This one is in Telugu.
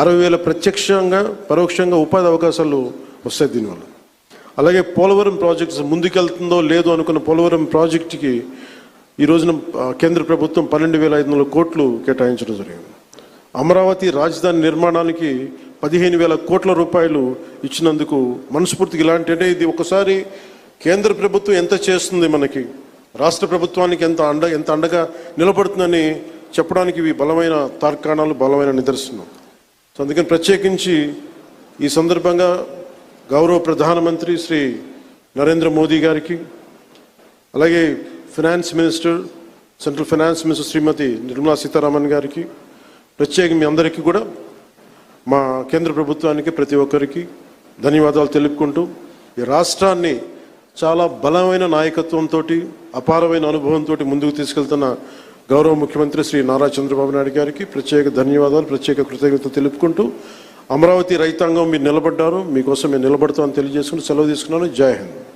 అరవై వేల ప్రత్యక్షంగా పరోక్షంగా ఉపాధి అవకాశాలు వస్తాయి దీనివల్ల. అలాగే పోలవరం ప్రాజెక్ట్స్ ముందుకెళ్తుందో లేదో అనుకున్న పోలవరం ప్రాజెక్టుకి ఈ రోజున కేంద్ర ప్రభుత్వం పన్నెండు వేల ఐదు వందల కోట్లు కేటాయించడం జరిగింది. అమరావతి రాజధాని నిర్మాణానికి పదిహేను వేల కోట్ల రూపాయలు ఇచ్చినందుకు మనస్ఫూర్తికి ఇలాంటి అంటే ఇది ఒకసారి కేంద్ర ప్రభుత్వం ఎంత చేస్తుంది మనకి రాష్ట్ర ప్రభుత్వానికి ఎంత అండ ఎంత అండగా నిలబడుతుందని చెప్పడానికి ఇవి బలమైన తార్కాణాలు బలమైన నిదర్శనం. సో అందుకని ప్రత్యేకించి ఈ సందర్భంగా గౌరవ ప్రధానమంత్రి శ్రీ నరేంద్ర మోదీ గారికి అలాగే finance minister central finance minister Shrimati Nirmala Sitharaman గారికి ప్రత్యేక మీ అందరికీ కూడా మా కేంద్ర ప్రభుత్వానికి ప్రతి ఒక్కరికి ధన్యవాదాలు తెలుపుకుంటూ ఈ రాష్ట్రాన్ని చాలా బలమైన నాయకత్వంతో అపారమైన అనుభవంతో ముందుకు తీసుకెళ్తున్న గౌరవ ముఖ్యమంత్రి శ్రీ నారా చంద్రబాబు నాయుడు గారికి ప్రత్యేక ధన్యవాదాలు ప్రత్యేక కృతజ్ఞతలు తెలుపుకుంటూ అమరావతి రైతాంగం మీరు నిలబడ్డారు మీకోసం మేము నిలబడతామని తెలియజేసుకుని సెలవు తీసుకున్నాను. జై హింద్.